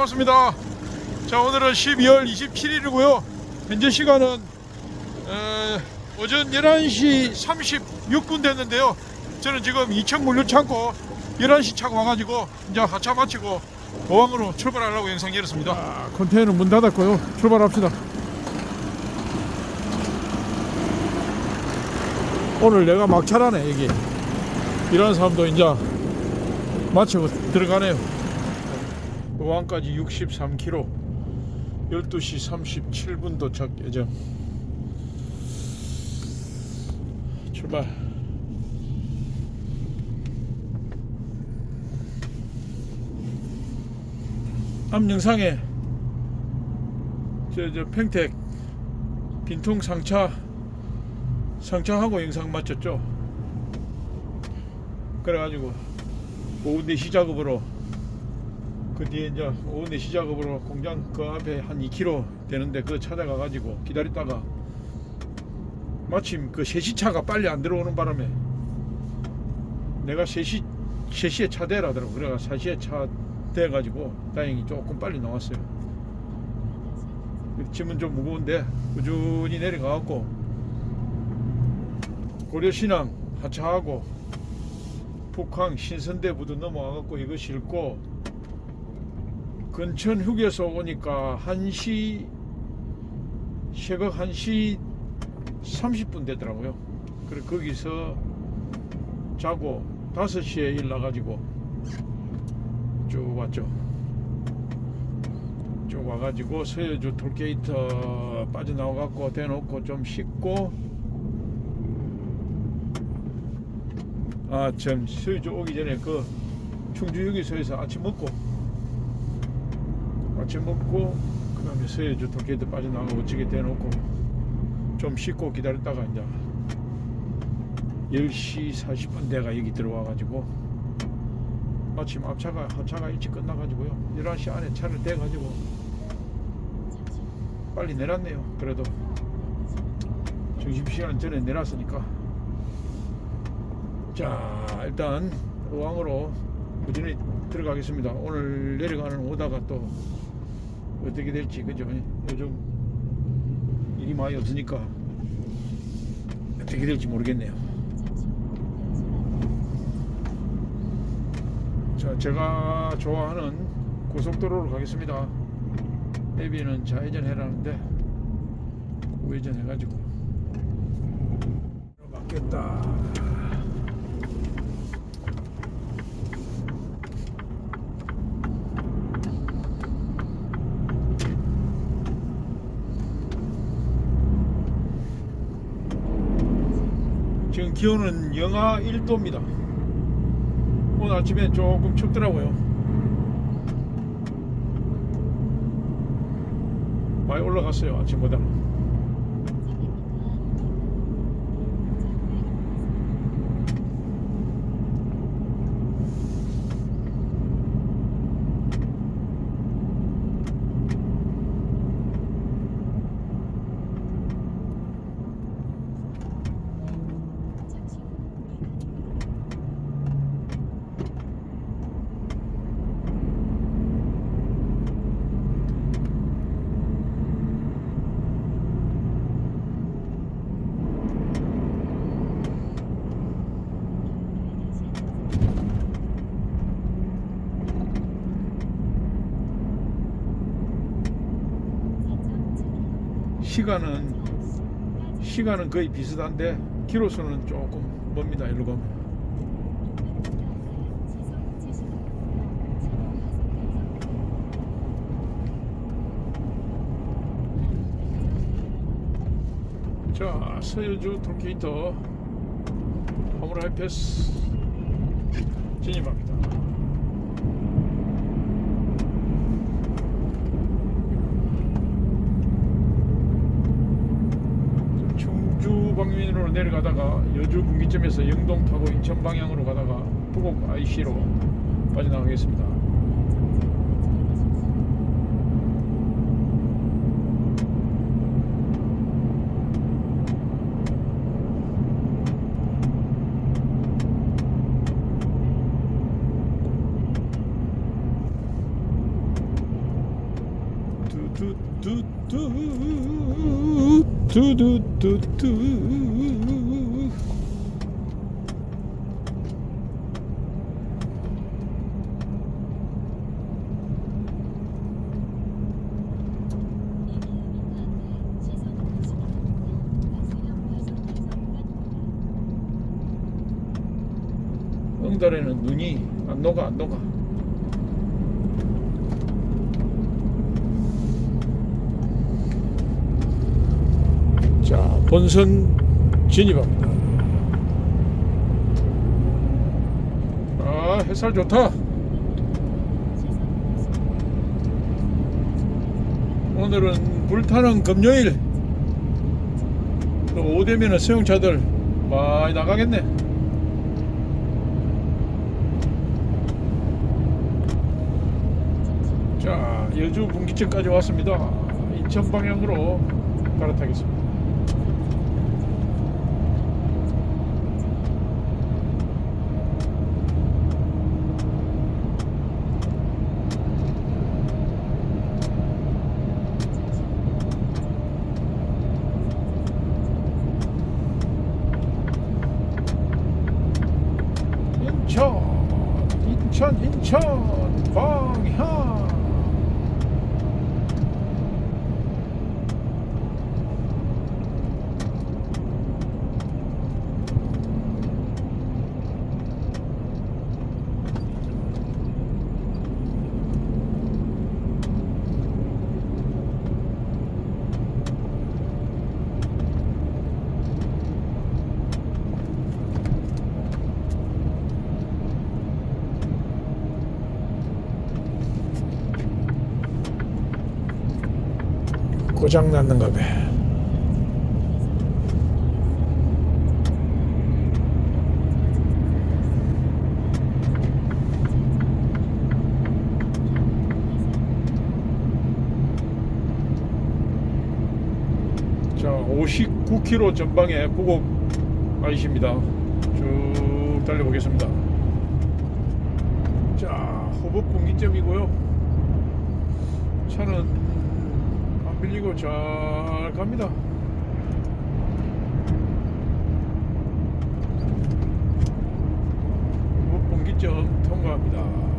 반갑습니다. 자 오늘은 12월 27일이고요. 현재 시간은 에, 오전 11시 36분 됐는데요. 저는 지금 이천 물류 창고 11시 차고 와가지고 이제 하차 마치고 도항으로 출발하려고 영상 열었습니다. 아, 컨테이너 문 닫았고요. 출발합시다. 오늘 내가 막차라네 여기. 이런 사람도 이제 마치고 들어가네요. 의왕까지 63km 12시 37분 도착 예정. 출발. 앞 영상에 저, 저 평택 빈통 상차 상차하고 영상 마쳤죠. 그래가지고 오후 4시 작업으로 그 뒤에 이제 오후 4시 작업으로 공장 그 앞에 한 2km 되는데 그거 찾아가 가지고 기다리다가 마침 그 3시 차가 빨리 안 들어오는 바람에 내가 3시 3시에 차 대라더라고. 그래가 4시에 차 돼가지고 다행히 조금 빨리 나왔어요. 짐은 좀 무거운데 꾸준히 내려가갖고 고려신항 하차하고 북항 신선대부도 넘어와갖고 이거 싣고 근천 휴게소 오니까 1시 새벽 1시 30분 되더라고요. 그래 거기서 자고 5시에 일 나가지고 쭉 왔죠. 쭉 와가지고 서해주 톨게이트 빠져나와갖고 대놓고 좀 씻고 아참 서해주 오기 전에 그 충주 휴게소에서 아침 먹고 아침 먹고 그 다음에 서해주 톨게이트 빠져나가고 어찌게 대놓고 좀 씻고 기다렸다가 이제 10시 40분 대가 여기 들어와 가지고 마침 앞차가 하차가 일찍 끝나 가지고요. 11시 안에 차를 대 가지고 빨리 내놨네요. 그래도 점심시간 전에 내놨으니까. 자 일단 의왕으로 꾸준히 들어가겠습니다. 오늘 내려가는 오다가 또 어떻게 될지 그죠? 요즘 일이 많이 없으니까 어떻게 될지 모르겠네요. 자 제가 좋아하는 고속도로로 가겠습니다. 애비는 좌회전 해라는데 우회전 해가지고. 맞겠다 지금 기온은 영하 1도입니다. 오늘 아침에 조금 춥더라고요. 많이 올라갔어요 아침보다. 시간은 시간은 거의 비슷한데 키로수는 조금 멉니다. 일로 가면. 자, 톨게이트 화물 하이패스 진입합니다. 충주 방면으로 내려가다가 여주 분기점에서 영동 타고 인천 방향으로 가다가 부곡 IC로 빠져나가겠습니다. 두두두두. 응달에는 눈이 안 녹아 안 녹아 자 본선 진입합니다. 아 햇살 좋다. 오늘은 불타는 금요일. 또 오되면은 수영차들 많이 나가겠네. 자 여주 분기점까지 왔습니다. 인천 방향으로 갈아타겠습니다 인천 인천 인천 방향 고장 났는가 봐. 자, 59km 전방에 부곡 아이십니다. 쭉 달려보겠습니다. 자, 호법 분기점이고요. 차는 안 밀리고 잘 갑니다. 호법 분기점 통과합니다.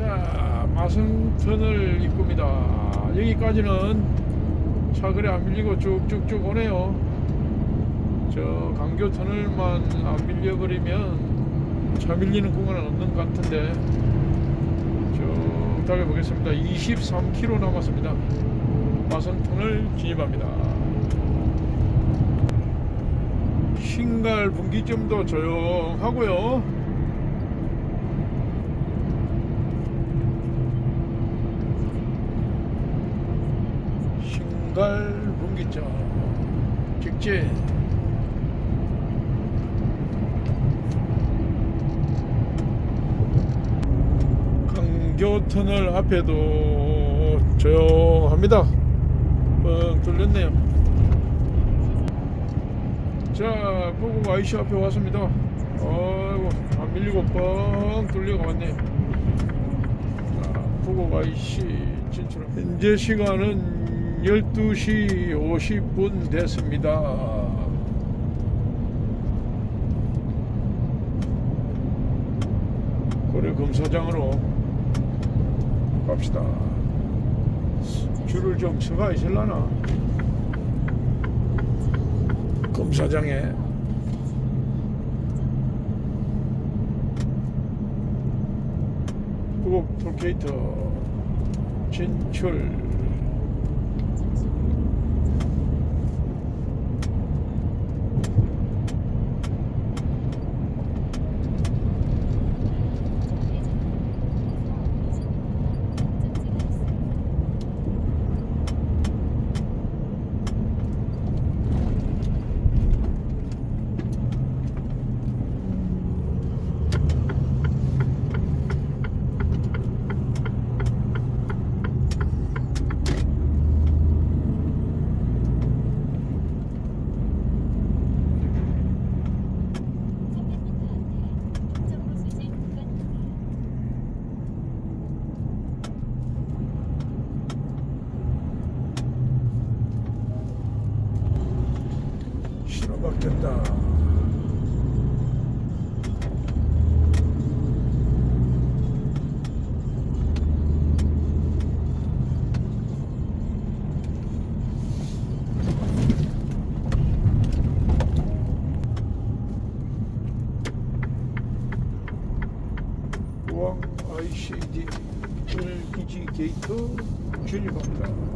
자, 마승터널 입구입니다. 여기까지는 차 그래 안 밀리고 쭉쭉쭉 오네요. 저 강교 터널만 안 밀려버리면 차 밀리는 구간은 없는 것 같은데 쭉 달려보겠습니다. 23km 남았습니다. 마승터널 진입합니다. 신갈 분기점도 조용하고요. 신갈 분기점 직진. 강교터널 앞에도 조용합니다. 뻥 뚫렸네요. 자 보고 IC 앞에 왔습니다. 아이고 안 밀리고 뻥 뚫리고 왔네요. 자 보고 IC 진출 현재 시간은 12시 50분 됐습니다. 고려 검사장으로 갑시다. 줄을 좀 서가 있을라나? 검사장에. 부곡 톨게이트 진출 막혔다. 포항 ICD 오늘 기지 게이트 진입합니다.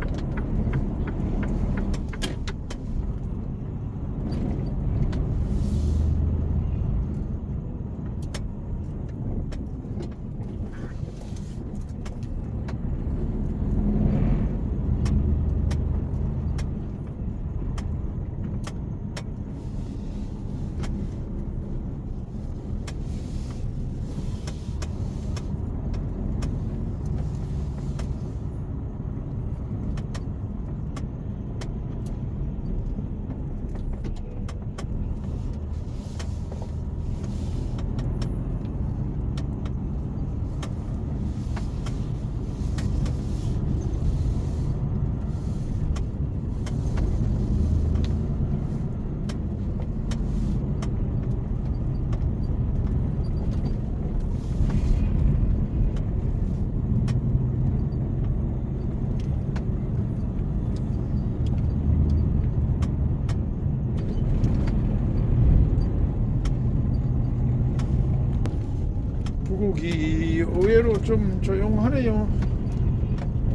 부곡이 의외로 좀 조용하네요.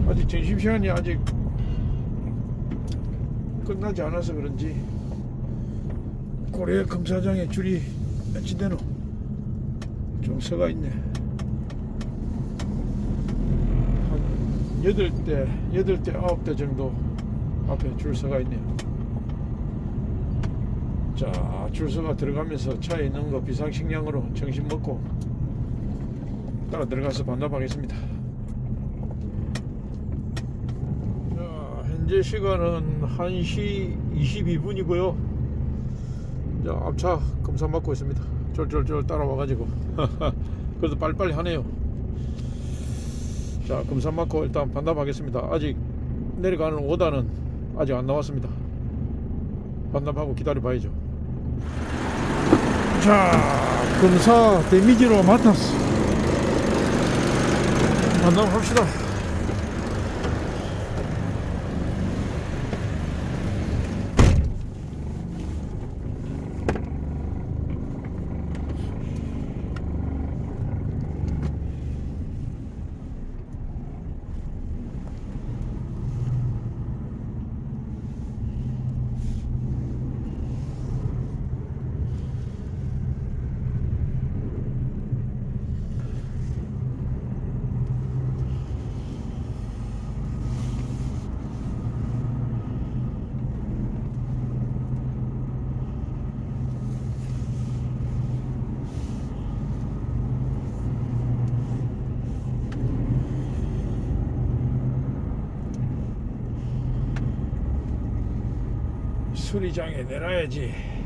아직 점심시간이 아직 끝나지 않아서 그런지 고래 검사장에 줄이 몇치 되노? 좀 서가 있네. 한 여덟 대, 여덟 대, 아홉 대 정도 앞에 줄 서가 있네요. 자, 줄 서가 들어가면서 차에 있는 거 비상식량으로 정신 먹고 따라 들어가서 반납하겠습니다. 자, 현재 시간은 1시 22분이고요. 자, 앞차 검사 받고 있습니다. 쫄쫄쫄 따라와가지고. 그래도 빨리빨리 하네요. 자, 검사 받고 일단 반납하겠습니다. 아직 내려가는 오다는 아직 안 나왔습니다. 반납하고 기다려 봐야죠. 자, 검사 데미지로 맡았어. 만나봅시다. 수리장에 내놔야지.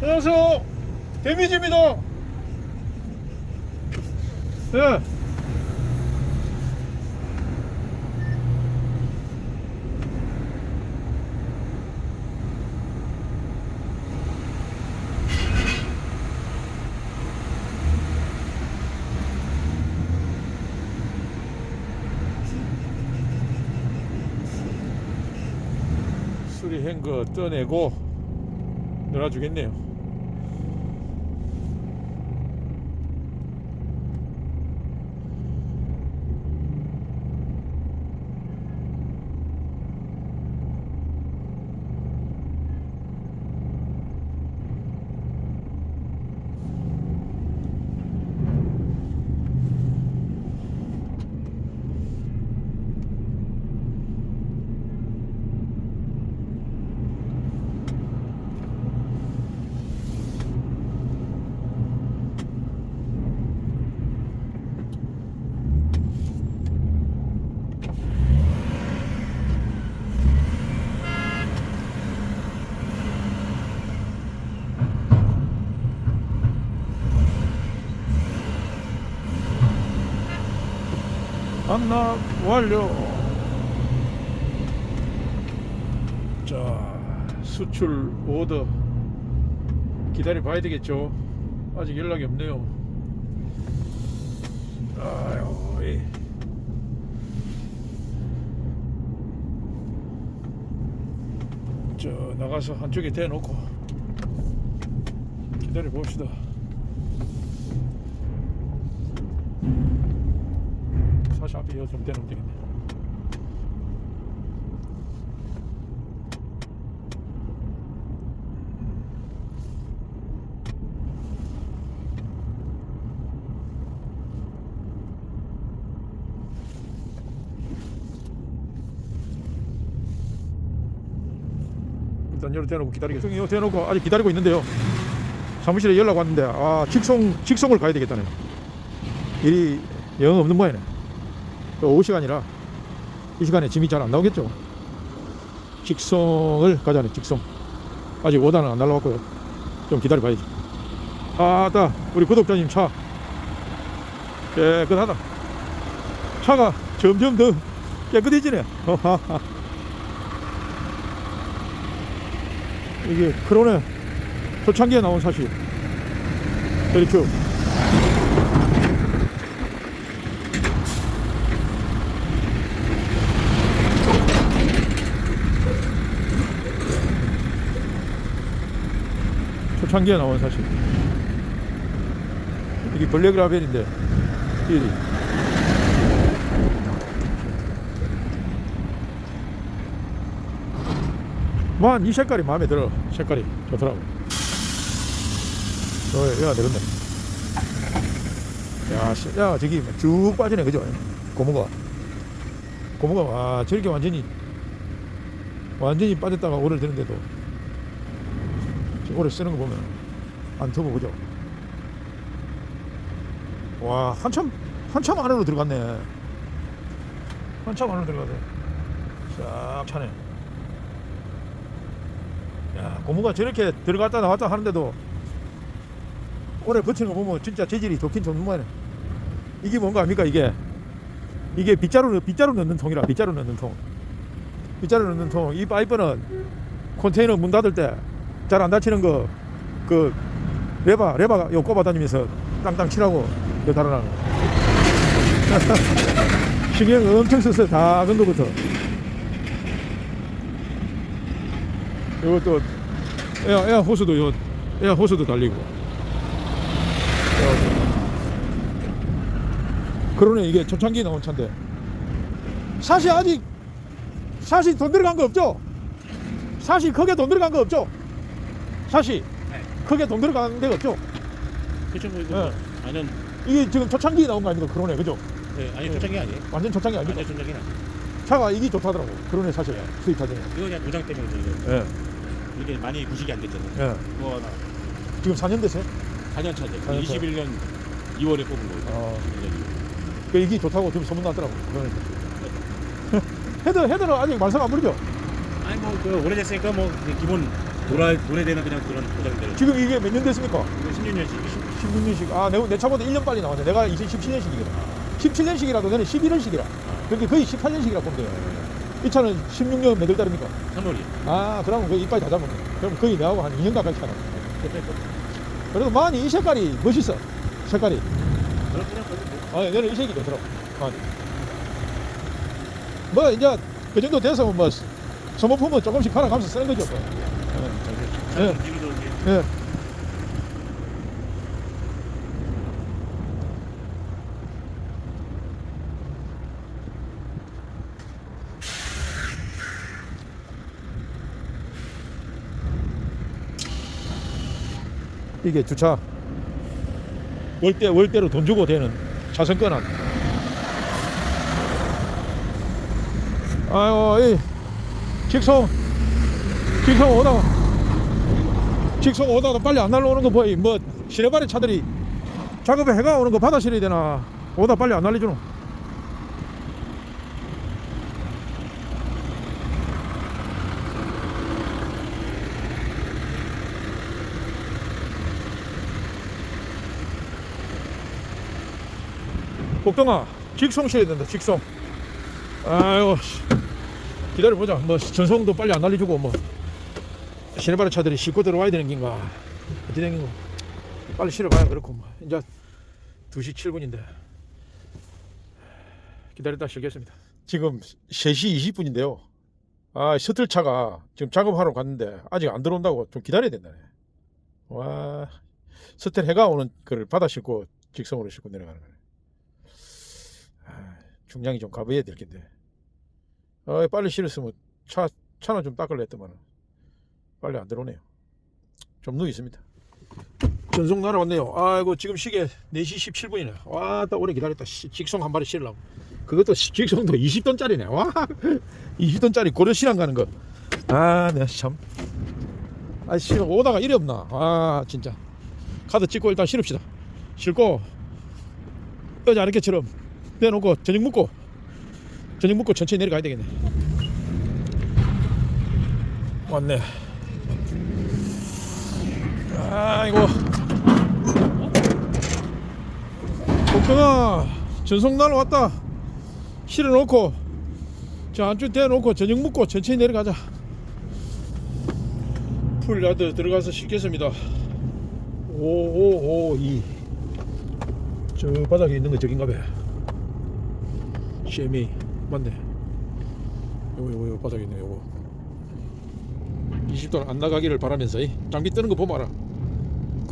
안녕하세요. 데미지입니다. 네. 수리한 거 떠내고 놀아주겠네요. 반납 완료. 자, 수출 오더 기다려 봐야 되겠죠. 아직 연락이 없네요. 아유, 이. 저 나가서 한쪽에 대놓고 기다려 봅시다. 사실 앞에 이어 좀 대놓으면 되겠네. 일단 여기 대놓고 기다리겠습니다. 대놓고 아직 기다리고 있는데요. 사무실에 연락 왔는데 아 직송 직송을 가야 되겠다네. 일이 영 없는 모양이네. 또 오후 시간이라 이 시간에 짐이 잘 안 나오겠죠. 직송을 가자네. 직송. 아직 오다는 안 날라왔고요. 좀 기다려 봐야지. 아따 우리 구독자님 차 깨끗하다. 차가 점점 더 깨끗해지네. 이게 크론의 초창기에 나온 사실 이렇게 초창기에 나온 사실. 이게 블랙 라벨인데 이 뭐이 색깔이 마음에 들어. 색깔이 좋더라고. 어 얘가 되겠네. 야, 씨, 야 저기 쭉 빠지네 그죠? 고무가. 고무가 와 저렇게 완전히 완전히 빠졌다가 오래 되는데도 오래 쓰는 거 보면 안 터보 그죠 와 한참 한참 안으로 들어갔네 한참 안으로 들어가네 싹 차네 야, 고무가 저렇게 들어갔다 나왔다 하는데도 오래 버티는 거 보면 진짜 재질이 좋긴 좋는 모양이네. 이게 뭔가 압니까 이게? 이게 빗자루 빗자루 넣는 통이라 빗자루 넣는 통. 빗자루 넣는 통. 이 파이프는 컨테이너 문 닫을 때 잘안 닫히는 거 그 레바 레바가 요 꼽아 다니면서 땅땅 치라고 요 달아나는 거. 신경 엄청 써서 작은 거부터. 이것도 에어, 에어 호스도 요 에어 호스도 달리고 그러네 이게 초창기에 나온 차인데 사실 아직 사실 돈 들어간 거 없죠? 사실 크게 돈 들어간 거 없죠? 사실 네. 크게 돈 들어간 데가 없죠? 그쵸 뭐 네. 이거 완전 이게 지금 초창기에 나온 거 아니고 그러네 그죠? 네, 아니 초창기 아니에요? 완전 초창기 아니고 완전 초창기는 아니에요. 차가 이게 좋다더라고 그러네 사실 수입차들은 이거 그냥 고장 때문에 이거 예, 이게 많이 구식이 안 됐잖아요. 예. 그거 지금 4년 됐어요? 4년 차죠. 4년 차. 21년 2월에 뽑은 거예요. 어. 1년이. 그 이게 좋다고 지금 소문 났더라고 그러니까 헤드 헤드는 아직 완성 안 부르죠? 아니 뭐그 오래됐으니까 뭐 기본 노라 노래되는 그냥 그런 고장들. 지금 이게 몇 년 됐습니까? 16년씩. 16년씩. 아, 내, 내 차보다 1년 빨리 나왔네. 내가 2017년식이거든. 17년식이라도 너는 11년식이라. 그러니까 거의 18년식이라 보면 돼요. 이 차는 16년 몇월 달입니까? 3월이. 아, 그러면 그 이빨 다 잡았네. 그럼 거의 내하고 한 2년 가까이 차나. 그래도 많이 이 색깔이 멋있어. 색깔이. 그렇구나. 아, 너는 이 색이 좋더라고. 아. 뭐, 이제 그 정도 돼서 뭐, 소모품은 조금씩 갈아가면서 쓰는 거죠. 뭐. 예. 예. 이게 주차 월대 월대로 돈 주고 되는 차선권은 아유 이 직송 직송 오다가 직송 오다가 빨리 안 날라오는 거 보이 뭐 시내발의 차들이 작업에 해가 오는 거 받아 실어야 되나? 오다 빨리 안 날려주노 복동아 직송 실어야 된다 직송. 아유 씨. 기다려보자. 뭐 전송도 빨리 안 날려주고 뭐 시내바라 차들이 싣고 들어와야 되는 긴가? 어디 되는 거 빨리 실어봐야 그렇고 뭐. 이제 2시 7분인데 기다렸다 실겠습니다. 지금 3시 20분인데요. 아 셔틀차가 지금 작업하러 갔는데 아직 안 들어온다고 좀 기다려야 된다네. 와 셔틀 해가 오는 거를 받아 싣고 직송으로 싣고 내려가는 거네. 아, 중량이 좀 가벼워야 될 텐데. 아, 빨리 실었으면 차 차나 좀 닦을래 했더만 빨리 안 들어오네요. 좀 누워 있습니다. 전송 날아왔네요. 아이고 지금 시계 4시 17분이네. 와딱 오래 기다렸다. 씨, 직송 한 마리 실으려고. 그것도 시- 직송도 20톤짜리네. 와 20톤짜리 고려시장 가는 거 아 내가 참. 아씨 오다가 이리 없나? 아 진짜. 카드 찍고 일단 실읍시다. 실고 여자 아르케처럼 내놓고 저녁 먹고 저녁 먹고 천천히 내려가야 되겠네. 왔네 아이고 복동아 전송 날 왔다. 실어놓고. 자 안쪽 대놓고 저녁 먹고 천천히 내려가자. 풀야드 들어가서 씻겠습니다. 5552 저 바닥에 있는 거 저긴가 봐. 쉐미. 맞네. 요거 요거 요거 바닥에 있네 요거. 20돈 안 나가기를 바라면서 이. 장비 뜨는 거 보면 알아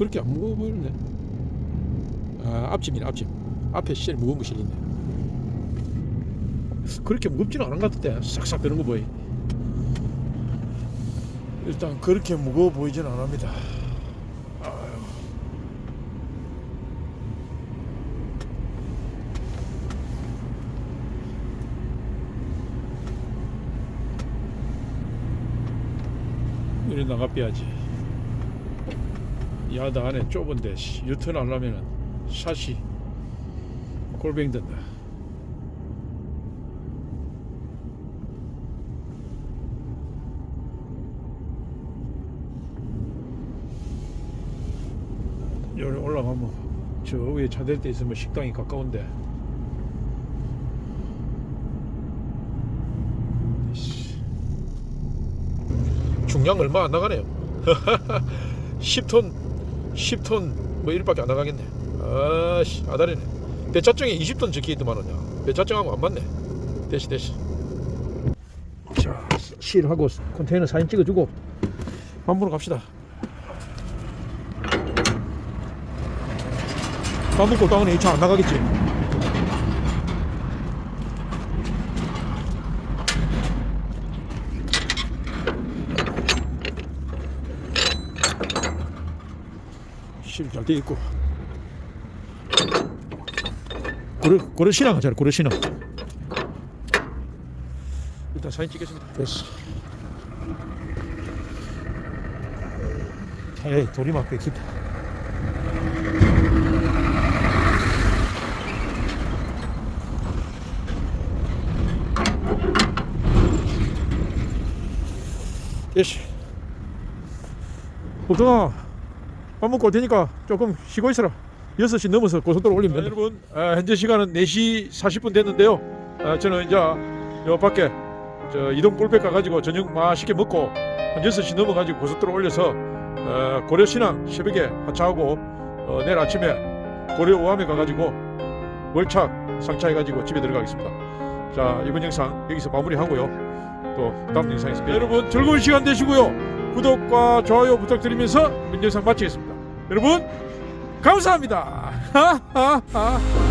그렇게 안 무거워 보이네. 아 앞집이네 앞집. 앞에 실 무거운 거 실리네. 그렇게 무겁지는 않은 것 같은데 싹싹 드는 거 보이 일단 그렇게 무거워 보이진 않습니다. 아유. 이래 나가 빼야지 야드 안에 좁은데 씨, 유턴 하려면은 샷이 골뱅이 된다. 여기 올라가면 저 위에 차댈 때 있으면 식당이 가까운데. 씨. 중량 얼마 안 나가네요. 10톤 10톤 뭐 이렇게밖에 안 나가겠네. 아씨 아다리네. 배차증에 20톤 적혀있더만은요 배차증하고 안 맞네. 대시 대시. 자 실하고 컨테이너 사진 찍어주고 밥 먹으러 갑시다. 밥 먹고 다운에 이 차 안 나가겠지 실잘돼 있고. 고려 고려 신앙 하잖아 고려 신앙. 일단 사진 찍겠습니다. 됐어. 에이 돌이 막혀 깊다 예시 복동아 밥 먹고 올 테니까 조금 쉬고 있어라. 6시 넘어서 고속도로 올리면 된다. 여러분 아, 현재 시간은 4시 40분 됐는데요. 아, 저는 이제 요 밖에 저 이동 볼백 가가지고 저녁 맛있게 먹고 한 6시 넘어가지고 고속도로 올려서 어, 고려 신앙 새벽에 하차하고 어, 내일 아침에 고려 오함에 가가지고 월착 상차해가지고 집에 들어가겠습니다. 자 이번 영상 여기서 마무리하고요. 또 다음 영상에서 뵙 여러분 즐거운 시간 되시고요. 구독과 좋아요 부탁드리면서 이번 영상 마치겠습니다 여러분 감사합니다